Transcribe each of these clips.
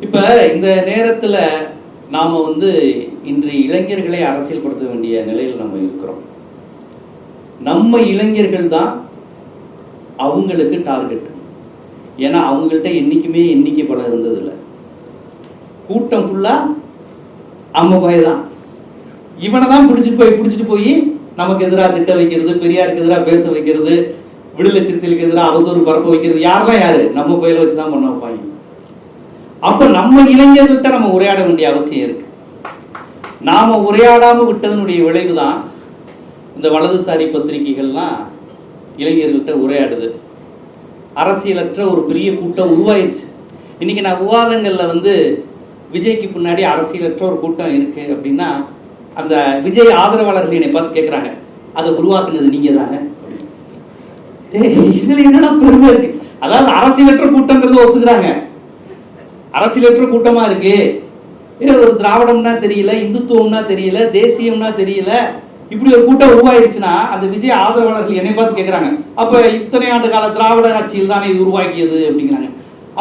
இப்ப இந்த நேரத்துல நாம வந்து இன்று இளைஞர்களை அரசியல்படுத்த வேண்டிய நிலையில் நம்ம இருக்கிறோம். நம்ம இளைஞர்கள் தான் அவங்களுக்கு டார்கெட் ஏன்னா அவங்கள்ட்ட என்னைக்குமே எண்ணிக்கை படம் இருந்ததில்லை. கூட்டம் ஃபுல்லா அம்ம பய தான். இவனை தான் பிடிச்சிட்டு போய் பிடிச்சிட்டு போய் நமக்கு எதிராக திட்ட வைக்கிறது பெரியாருக்கு எதிராக பேச வைக்கிறது விடுதலை சிறுத்தைகளுக்கு எதிராக அவதூறு பரப்ப வைக்கிறது யாரெல்லாம் யாரு? நம்ம பயில வச்சு தான் பண்ண வைப்பாங்க. அப்ப நம்ம இளைஞர்கள்ட்ட நம்ம உரையாட வேண்டிய அவசியம் இருக்கு. நாம உரையாடாம விட்டதனுடைய விளைவு தான் இந்த வலதுசாரி பத்திரிகைகள்லாம் இளைஞர்கள்ட்ட உரையாடுது. அரசியலற்ற ஒரு பெரிய கூட்டம் உருவாயிருச்சு. இன்னைக்கு நான் விவாதங்களில் வந்து விஜய்க்கு பின்னாடி அரசியலற்ற ஒரு கூட்டம் இருக்கு அப்படின்னா அந்த விஜய் ஆதரவாளர்கள் என்னை பார்த்து கேட்குறாங்க அதை உருவாக்குனது நீங்க தானே இதுல என்னடா பெருமை இருக்கு? அதாவது அரசியலற்ற கூட்டங்கிறத ஒத்துக்கிறாங்க. அரசியலற்ற கூட்டமா இருக்கு? ஒரு திராவிடம்னா தெரியல இந்துத்துவம்னா தெரியல தேசியம்னா தெரியல. இப்படி ஒரு கூட்டம் உருவாயிருச்சுன்னா அந்த விஜய் ஆதரவாளர்கள் என்னை பார்த்து கேட்குறாங்க அப்ப இத்தனை ஆண்டு கால திராவிட ஆட்சியில் தானே இது உருவாக்கியது அப்படிங்கிறாங்க.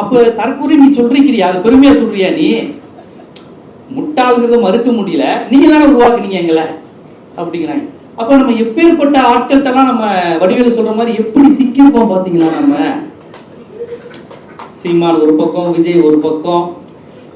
அப்ப தற்கூரி நீ சொல்றீங்கிறியா அது பெருமையா சொல்றியா நீ? முட்டாளுங்கிறத மறுக்க முடியல. நீங்க தானே உருவாக்குனீங்க எங்களை அப்படிங்கிறாங்க. அப்ப நம்ம எப்பேற்பட்ட ஆட்கள்கிட்டலாம் நம்ம வடிவேலு சொல்ற மாதிரி எப்படி சிக்கியிருப்போம் பாத்தீங்களா நம்ம? சீமான் ஒரு பக்கம் விஜய் ஒரு பக்கம்